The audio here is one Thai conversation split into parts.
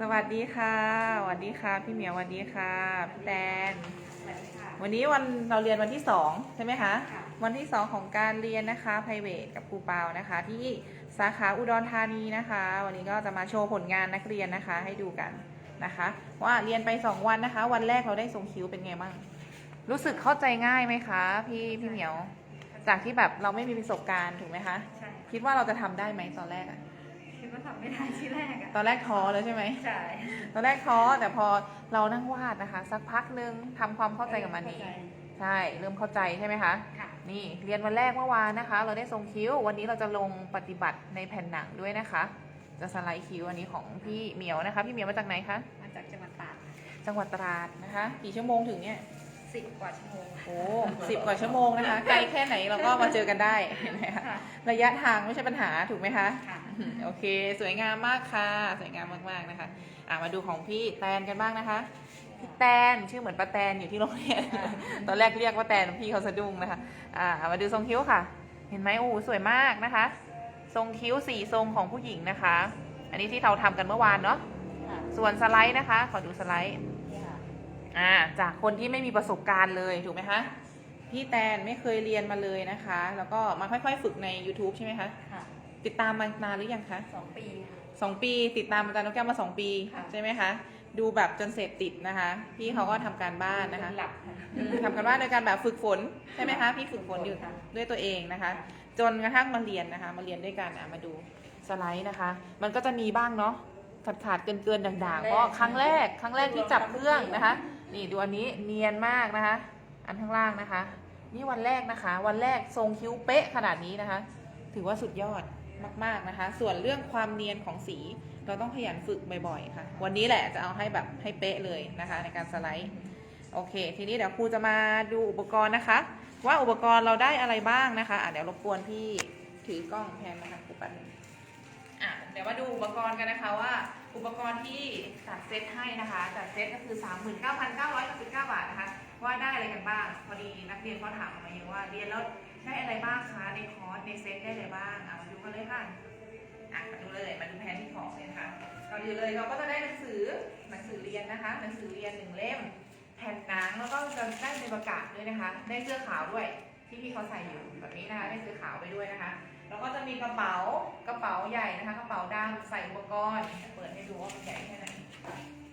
สวัสดีค่ะสวัสดีค่ะ พี่เหมียวสวัสดีค่ะพี่แตนวันนี้วันเราเรียนวันที่สองใช่ไหมคะค่ะวันที่สองของการเรียนนะคะ private กับครูเปานะคะ ที่สาขาอุดรธานีนะคะ วันนี้ก็จะมาโชว์ผลงานนักเรียนนะคะ ให้ดูกันนะคะ ว่าเรียนไปสองวันนะคะ วันแรกเราได้ส่งคิวเป็นไงบ้างรู้สึกเข้าใจง่ายไหมคะ พี่พี่เหมียว จากที่แบบเราไม่มีประสบการณ์ถูกไหมคะใช่คิดว่าเราจะทำได้ไหมตอนแรกอะ คิดว่าทำไม่ได้ที่แรกอะตอนแรกท้อเลยใช่ไหม ใช่ตอนแรกท้อแต่พอเรานั่งวาดนะคะ สักพักนึงทำความเข้าใจกับมันนี่เข้าใจใช่ เริ่มเข้าใจใช่ไหมคะ ค่ะ นี่เรียนวันแรกเมื่อวานนะคะ เราได้ทรงคิ้ว วันนี้เราจะลงปฏิบัติในแผ่นหนังด้วยนะคะ จะสไลด์คิ้วอันนี้ของพี่เหมียวนะคะ พี่เหมียวมาจากไหนคะ มาจากจังหวัดตราดจังหวัดตราดนะคะ กี่ชั่วโมงถึงเนี่ย สิบกว่าชั่วโมง โอ้สิบกว่าชั่วโมงนะคะ ไกลแค่ไหนเราก็มาเจอกันได้เห็นไหมคะค่ะระยะทางไม่ใช่ปัญหาถูกไหมคะค่ะ อืมโอเค สวยงามมากค่ะ สวยงามมากๆนะคะอะมาดูของพี่แตนกันบ้างนะคะพี่แตนชื่อเหมือนป้าแตนอยู่ที่โรงเรียนตอนแรกเรียกว่าแตนพี่เขาสะดุ้งนะคะอ่ามาดูทรงคิ้วค่ะ เห็นไหมโอ้โหสวยมากนะคะ ทรงคิ้วสี่ทรงของผู้หญิงนะคะ อันนี้ที่เราทำกันเมื่อวานเนาะค่ะส่วนสไลด์นะคะ ขอดูสไลด์นี่ค่ะ อ่าจากคนที่ไม่มีประสบการณ์เลยถูกไหมคะพี่แตนไม่เคยเรียนมาเลยนะคะ แล้วก็มาค่อยๆ ฝึกใน YouTube ใช่ไหมคะค่ะติดตามมานานหรือยังคะสองปีค่ะ สองปี ติดตามอาจารย์นกแก้วมาสองปีค่ะ ใช่ไหมคะดูแบบจนเสพติดนะคะพี่เขาก็ทำการบ้านนะคะ หลับค่ะ อืมทำการบ้านโดยการแบบฝึกฝนใช่ไหมคะพี่ฝึกฝนอยู่ค่ะ ด้วยตัวเองนะคะ จนกระทั่งมาเรียนนะคะ มาเรียนด้วยกันอะมาดูสไลด์นะคะ มันก็จะมีบ้างเนาะขาดขาดเกินเกินๆด่างๆเพราะครั้งแรกครั้งแรกที่จับเครื่องนะคะนี่ดูอันนี้เนียนมากนะคะ อันข้างล่างนะคะ นี่วันแรกนะคะ วันแรกทรงคิ้วเป๊ะขนาดนี้นะคะ ถือว่าสุดยอดมาก ๆนะคะ ส่วนเรื่องความเนียนของสี เราต้องขยันฝึกบ่อยๆค่ะ วันนี้แหละจะเอาให้แบบให้เป๊ะเลยนะคะ ในการสไลด์โอเค ทีนี้เดี๋ยวครูจะมาดูอุปกรณ์นะคะ ว่าอุปกรณ์เราได้อะไรบ้างนะคะอะเดี๋ยวรบกวนพี่ถือกล้องแทนนะคะครูปัน อะเดี๋ยวมาดูอุปกรณ์กันนะคะว่า อุปกรณ์ที่จัดเซตให้นะคะ จัดเซตก็คือ 39,999 บาทนะคะ ว่าได้อะไรกันบ้าง พอดีนักเรียนเขาถามมาเยอะว่าเรียนแล้วได้อะไรบ้างคะในคอร์สในเซตได้อะไรบ้างอะมาดูกันเลยค่ะอะมาดูเลยมาดูแผนที่ของเลยนะคะก่อนอื่นเลยเราก็จะได้หนังสือหนังสือเรียนนะคะ หนังสือเรียนหนึ่งเล่ม แผ่นหนังแล้วก็จะได้ในประกาศด้วยนะคะ ได้เสื้อขาวด้วยที่พี่เขาใส่อยู่แบบนี้นะคะได้เสื้อขาวไปด้วยนะคะ แล้วก็จะมีกระเป๋ากระเป๋าใหญ่นะคะกระเป๋าดำใส่อุปกรณ์เปิดให้ดูว่ามันใหญ่แค่ไหน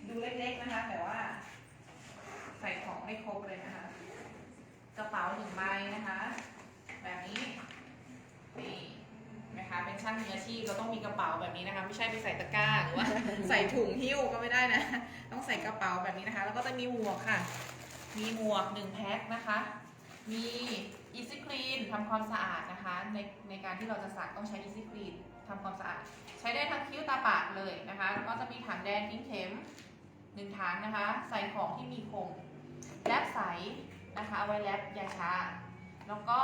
ดูเล็กๆนะคะ แต่ว่า ใส่ของไม่ครบเลยนะคะ กระเป๋าหนึ่งใบนะคะ แบบนี้นี่นะคะเป็นช่างมืออาชีพเราต้องมีกระเป๋าแบบนี้นะคะ ไม่ใช่ไปใส่ตะกร้าหรือว่า ใส่ถุงหิ้วก็ไม่ได้นะ ต้องใส่กระเป๋าแบบนี้นะคะ แล้วก็จะมีหมวกค่ะ มีหมวกหนึ่งแพ็คนะคะ มีอีซิคลีนทำความสะอาดนะคะในในการที่เราจะสักต้องใช้อีซิคลีนทำความสะอาด ใช้ได้ทั้งคิ้วตาปากเลยนะคะ ก็จะมีถังแดงทิ้งเข็มหนึ่งถังนะคะ ใส่ของที่มีคมแลบใสนะคะเอาไว้แลบยาชา แล้วก็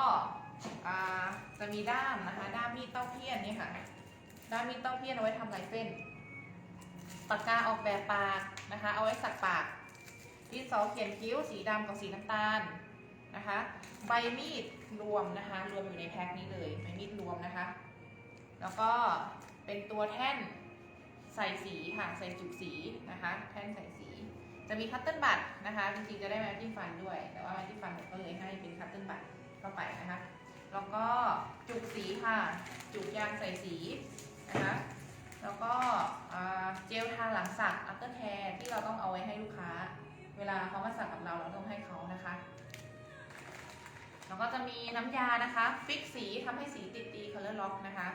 จะมีด้ามนะคะ ด้ามมีดเต้าเพี้ยนนี่ค่ะด้ามมีดเต้าเพี้ยนเอาไว้ทำลายเส้นปากกาออกแบบปากนะคะ เอาไว้สักปากดินสอเขียนคิ้วสีดำกับสีน้ำตาล นะคะ ใบมีดรวมนะคะ รวมอยู่ในแพ็คนี้เลยใบมีดรวมนะคะ แล้วก็เป็นตัวแท่นใส่สีค่ะ ใส่จุกสีนะคะ แท่นใส่สี จะมีคัตเติ้ลบัตนะคะ จริงๆจะได้แมาที่ฟันด้วย แต่ว่าแมาที่ฟันผมก็เลยให้เป็นคัตเติ้ลบัตเข้าไปนะคะ แล้วก็จุกสีค่ะ จุกยางใส่สีนะคะแล้วก็เจลทาหลังสัก after care ที่เราต้องเอาไว้ให้ลูกค้า เวลาเขามาสักกับเราเราต้องให้เขานะคะ แล้วก็จะมีน้ำยานะคะ ฟิกสีทำให้สีติดดี color lock นะคะ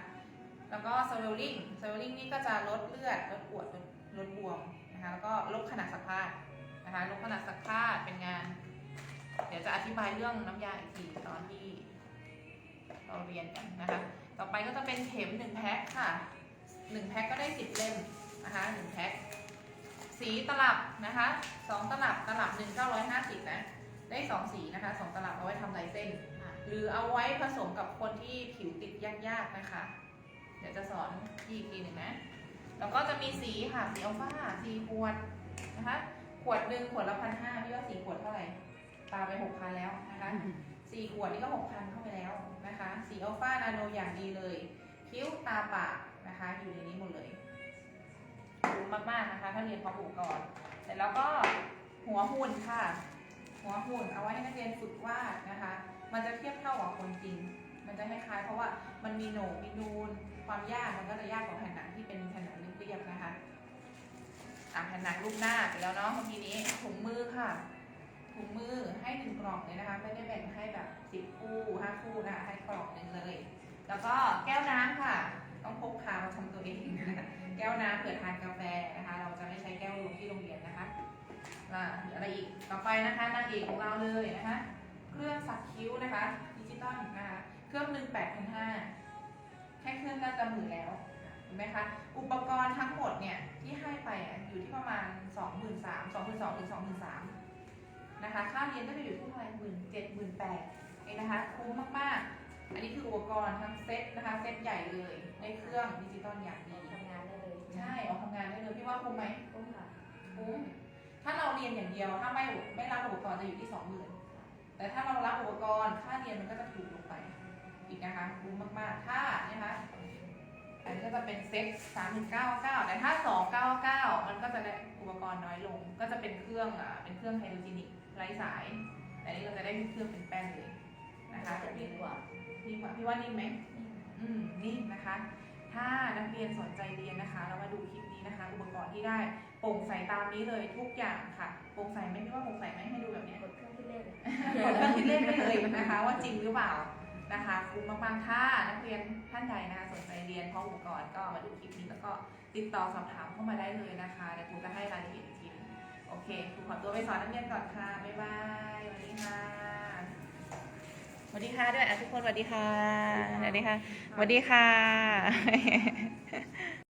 แล้วก็สเวลลิ่งสเวลลิ่งนี่ก็จะลดเลือด ลดปวดลดลดบวมนะคะ แล้วก็ลดขนาดสักผ้านะคะ ลดขนาดสักผ้าเป็นงาน เดี๋ยวจะอธิบายเรื่องน้ำยาอีกทีตอนที่เราเรียนกันนะคะ ต่อไปก็จะเป็นเข็มหนึ่งแพ็คค่ะหนึ่งแพ็คก็ได้สิบเล่มนะคะหนึ่งแพ็คสีตลับนะคะสองตลับตลับหนึ่งเก้าร้อยห้าสิบนะ ได้สองสีนะคะสองตลับเอาไว้ทำลายเส้น หรือเอาไว้ผสมกับคนที่ผิวติดยากๆนะคะ เดี๋ยวจะสอนพี่อีกทีหนึ่งนะ แล้วก็จะมีสีค่ะสีอัลฟาสีขวดนะคะขวดหนึ่งขวดละพันห้าพี่ว่าสีขวดเท่าไหร่ปาไปหกพันแล้วนะคะสี่ขวดนี่ก็หกพันเข้าไปแล้วนะคะสีอัลฟานาโนอย่างดีเลย คิ้วตาปากนะคะอยู่ในนี้หมดเลยดูมากๆนะคะ ถ้าเรียนพออุปกรณ์เสร็จแล้วก็หัวหุ่นค่ะ หัวหุ่นเอาไว้ให้นักเรียนฝึกวาดนะคะ มันจะเทียบเท่ากับคนจริง มันจะคล้ายๆเพราะว่ามันมีโหนกมีนูน ความยากมันก็จะยากกว่าแผ่นหนังที่เป็นแผ่นหนังเรียบๆนะคะอะแผ่นหนังรูปหน้าไปแล้วเนาะเมื่อกี้นี้ถุงมือค่ะถุงมือให้หนึ่งกล่องเลยนะคะ ไม่ได้แบ่งให้แบบสิบคู่ห้าคู่นะคะให้กล่องหนึ่งเลย แล้วก็แก้วน้ำค่ะ ต้องพกพามาชมตัวเองนะแก้วน้ำเผื่อทานกา อ่าเหลืออะไรอีก ต่อไปนะคะนางเอกของเราเลยนะคะ เครื่องสักคิ้วนะคะดิจิตอลนะคะ เครื่องหนึ่งแปดพันห้าแค่เครื่องก็จะหมื่นแล้วเห็นไหมคะ อุปกรณ์ทั้งหมดเนี่ยที่ให้ไปอะอยู่ที่ประมาณสองหมื่นสามสองหมื่นสองถึงสองหมื่นสามนะคะ ค่าเรียนก็จะอยู่ที่ประมาณหมื่นเจ็ดหมื่นแปดเองนะคะ คุ้มมากๆ อันนี้คืออุปกรณ์ทั้งเซ็ตนะคะ เซ็ตใหญ่เลยในเครื่องดิจิตอลอย่างดีทำงานได้เลย ใช่ ออกทำงานได้เลย พี่ว่าคุ้มไหมคุ้มค่ะ คุ้ม ถ้าเราเรียนอย่างเดียวถ้าไม่ไม่รับอุปกรณ์จะอยู่ที่สองหมื่นแต่ถ้าเรารับอุปกรณ์ค่าเรียนมันก็จะถูกลงไป อีกนะคะคุ้มมากๆถ้านะคะอันนี้ก็จะเป็นเซ็ตสามหนึ่งเก้าเก้าแต่ถ้าสองเก้าเก้ามันก็จะได้อุปกรณ์น้อยลง ก็จะเป็นเครื่องอ่าเป็นเครื่องไฮโดรเจนิกไร้สาย แต่อันนี้เราจะได้เป็นเครื่องเป็นแป้นเลยนะคะจะดีกว่านิ่มกว่าพี่ว่านิ่มไหมอืมนี่นะคะ ถ้านักเรียนสนใจเรียนนะคะ เรามาดูคลิปนี้นะคะ อุปกรณ์ที่ได้ โปร่งใสตามนี้เลยทุกอย่างค่ะโปร่งใสไหมพี่ว่าโปร่งใสไหมให้ดูแบบเนี้ยกดเครื่องที่เล่นกดเครื่องคิดเลขได้เลยนะคะ ว่าจริงหรือเปล่านะคะคุ้มมากๆถ้านักเรียนท่านใดนะคะสนใจเรียนพร้อมอุปกรณ์ก็มาดูคลิปนี้แล้วก็ติดต่อสอบถามเข้ามาได้เลยนะคะเดี๋ยวครูจะให้รายละเอียดอีกทีหนึงโอเคครูขอตัวไปสอนนักเรียนก่อนค่ะบ๊ายบายสวัสดีค่ะสวัสดีค่ะด้วยอะทุกคนสวัสดีค่ะสวัสดีค่ะสวัสดีค่ะ